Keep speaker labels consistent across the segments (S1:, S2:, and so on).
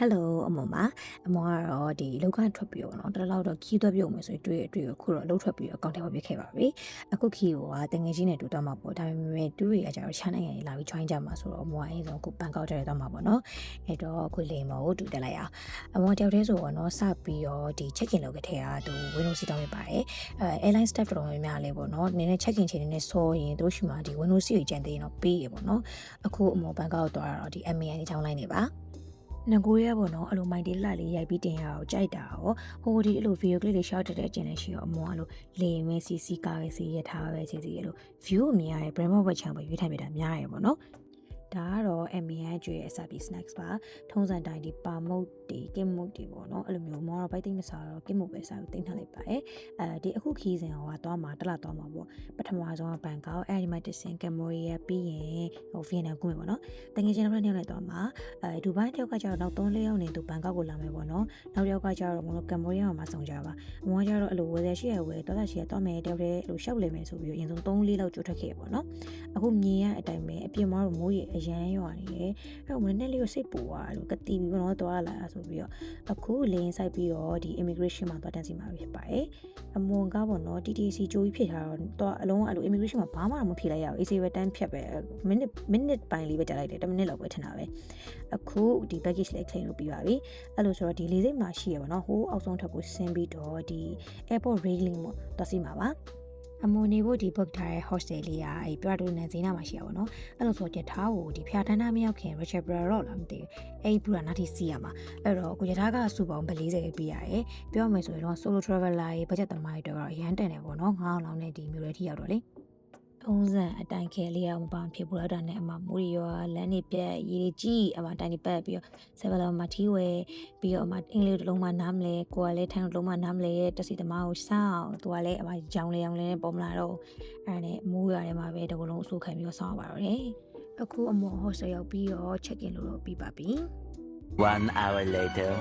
S1: Hello အမမအမကတော့ဒီလောက်ကထွက်ပြီးတော့เนาะတလောက်တော့ခီးသွက်ပြုံမယ်ဆိုတွေ့တွေ့ခုတော့လှုပ်ထွက်ပြီးတော့အကောင့်ထဲမှာပြခဲ့ပါပြီအခုခီးကိုကတငယ်ချင်းနဲ့တူတော့မှာပေါ့ဒါပေမဲ့တူတွေကကျတော့ချမ်းနိုင်ငံကြီးလာပြီး join ကြမှာဆိုတော့အမကအရင်ဆုံးခုဘန်ကောက်ထဲတော့မှာပေါ့เนาะအဲ့တော့အခုလေမောကိုတူတက်လိုက်အောင်အမတယောက်တည်းဆိုတော့เนาะစပြီးတော့ဒီ check in လုပ်ခဲ့တဲ့ဟာသူ Windows စီတောင်းရပါတယ်အဲ airline staff တော်တော်များများလည်းပေါ့เนาะနည်းနည်း check in ချိန်နေစောရင်တို့ရှိမှဒီ Windows စီကိုကြံသေးရင်တော့ပေးရပေါ့เนาะအခုအမဘန်ကောက်သွားတော့ဒီ MAN ကြီးချောင်းလိုက်နေပါ ငကိုရဲပေါ့နော်အဲ့လိုမိုင်တေးလှလေးရိုက်ပြီးတင်ရအောင်ကြိုက်တာရောဟိုဒီအဲ့လိုဗီဒီယိုကလစ်လေးရှော့တက်တဲ့အကျင့်လေးရှိရောအမောအဲ့လိုလေမဲစီစီကားပဲစီရထားပဲစီစီအဲ့လို view အမြင်ရတဲ့ brand web channel ပဲရွေးထိုင်ပြတာများရပေါ့နော် ဒါကတော့ MN ကျွေးရဲ့ service snacks ပါထုံးစံတိုင်းဒီပါမုတ်တွေကင်မုတ်တွေပေါ့နော်အဲ့လိုမျိုးမောတော့ဘိုက်သိမ့်မစားတော့ကင်မုတ်ပဲစားပြီးတင်ထားလိုက်ပါတယ်အဲဒီအခုခီးစဉ်ဟိုကသွားမှာတစ်လသွားမှာပေါ့ပထမဆုံးကဘန်ကောက်အဲဒီမှာတစ်ဆင်ကမ်မိုရီးယားပြီးရင်ဟိုဗီယက်နမ်ကုမယ်ပေါ့နော်တကယ်ချင်းတော့နှစ်ယောက်နဲ့သွားမှာအဲဒူဘိုင်းတယောက်ကကျတော့နောက်3 4ယောက်နေသူဘန်ကောက်ကိုလာမယ်ပေါ့နော်နောက်တစ်ယောက်ကကျတော့မလို့ကမ်မိုရီးယားမှာဆောင်ကြပါအမေကကျတော့အဲ့လိုဝယ်ရရှိရဝယ်တော်တော်ရှိရတော့မယ်တယောက်တည်းအဲ့လိုရှောက်လေမယ်ဆိုပြီးအရင်ဆုံး3 4လောက်ကြိုးထွက်ခဲ့ပေါ့နော်အခုမြင်ရအတိုင်းပဲအပြင်မှာတော့မိုးရေအရန်ရွာနေတယ်အဲ့တော့မနေ့လေးကိုစိတ်ပူသွားတယ်လို့ကတိပြီးတော့သွားလာတာဆိုပြီးတော့အခုလင်းဆိုင်ပြီးတော့ဒီ immigration မှာသွားတန်းစီမှာဖြစ်ပါတယ်အမွန်ကားပေါ့နော် TTC ကြိုးကြီးဖြစ်ထားတော့တော့အလုံးအဲ့လို immigration မှာဘာမှမဖြစ်လိုက်ရဘူး AC ပဲတန်းဖြတ်ပဲမိနစ်မိနစ်ပိုင်းလေးပဲကြာလိုက်တယ်10မိနစ်လောက်ပဲထင်တာပဲအခုဒီ package လေး claim လုပ်ပြီးပါပြီအဲ့လိုဆိုတော့ဒီလေးစိတ်မှာရှိရပါတော့ဟိုးအောက်ဆုံးထပ်ကိုဆင်းပြီးတော့ဒီ airport railing ပေါ့သွားစီမှာပါ အမွန်နေဖို့ဒီ book ထားတဲ့ hostel လေးကအဲပြတူနဲ့ဇင်းနာမှာရှိရပါတော့အဲ့လိုဆိုကြထားကိုဒီဖျားထန်းသားမရောက်ခင် Richard Brero တော့လားမသိဘူးအဲ့ဒီဘူးကနာတီစီရမှာအဲ့တော့ကိုရထားကစူပေါင်းဗ40ပေးရတယ်ပြောမယ်ဆိုရင်တော့ solo traveler ရေ budget သမားတွေတော့အရန်တန်တယ်ပေါ့နော်ငါးအောင်လောက်နဲ့ဒီမျိုးတွေထိရောက်တော့လေ ထုံးစံအတိုင်ခဲလေးအောင်ပါဖြစ်ပူလာတာနဲ့အမမိုးရီရောလမ်းနေပြက်ရေတွေကြီးအမတိုင်နေပတ်ပြီးတော့ဆယ်ဘလာမှာထီဝဲပြီးတော့အမအင်္ဂလိပ်တစ်လုံးမှနားမလဲကိုကလည်းထိုင်းတစ်လုံးမှနားမလဲတက်စီသမားကိုစောင့်သူကလည်းအမကြောင်လေအောင်လဲပေါ်မလာတော့အဲ့ဒါနဲ့မိုးရွာထဲမှာပဲတကလုံးအဆူခံပြီးတော့စောင့်ရပါတော့တယ်အခုအမောဟော့စရောက်ပြီးတော့ check in လို့တော့ပြီးပါပြီ
S2: One hour later.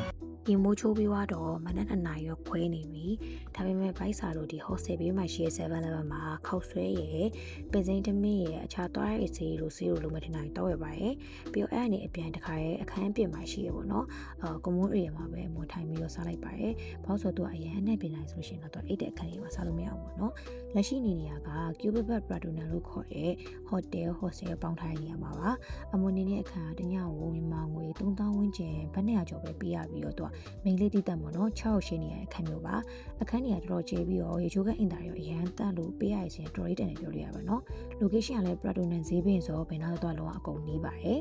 S1: ဒီမိုးချိုးပြီးတော့မနက်2နာရီတော့ခွဲနေပြီဒါပေမဲ့ဘိုက်စာတို့ဒီ hostel ဘေးမှာရှိတဲ့ 7-Eleven မှာခောက်ဆွဲရယ်ပင်စိမ်းတမင်းရယ်အခြားသွားရဲ့စီလိုစီလိုလိုမဲ့ထင်တာတောက်ရပါရယ်ပြီးတော့အဲ့အနေအပြန်တစ်ခါရဲ့အခန်းအပြင်မှာရှိရပေါ့နော်အာကွန်မွန်အေရီယာမှာပဲမွန်ထိုင်ပြီးတော့စားလိုက်ပါရယ်ဘာလို့ဆိုတော့အရန်နဲ့ပြင်နိုင်ဆိုလို့ရှိရင်တော့အိတ်တဲ့အခန်းကြီးမှာစားလို့မရဘူးပေါ့နော်လက်ရှိနေနေရက Cubic Pradona လို့ခေါ်တဲ့ hotel hostel ပေါင်းထားတဲ့နေရာမှာပါအမွန်နေတဲ့အခန်းကတညကိုမြန်မာငွေ3000ဝန်းကျင်ဘတ်200ကျော်ပဲပေးရပြီးတော့သူကမိန်းလေးတိတက်ပေါ့နော်6ရောက်ရှိနေရတဲ့အခန်းမျိုးပါအခန်းကြီးကတော်တော်ကျဲပြီးတော့ရေချိုးကအင်တာရောအရန်တန့်လို့ပေးရရင်တော်လေးတန်တယ်ပြောလို့ရပါနော် location ကလည်း Prato နဲ့ဈေးပင်ဆိုဘယ်နာတော့လုံးဝအကုန်နီးပါတယ်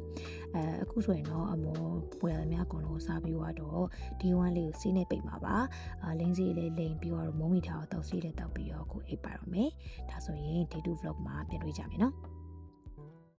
S1: အဲအခုဆိုရင်တော့အမောပွဲရများအကုန်လုံးစားပြီးတော့ D1 လေးကိုစီးနေပိတ်မှာပါအာလင်းစီလေးလိန်ပြီးတော့မုံမိထားတော့တောက်စီလေးတောက်ပြီးတော့ကိုအိပ်ပါတော့မယ်ဒါဆိုရင် day2 vlog မှာပြန်တွေ့ကြမယ်နော်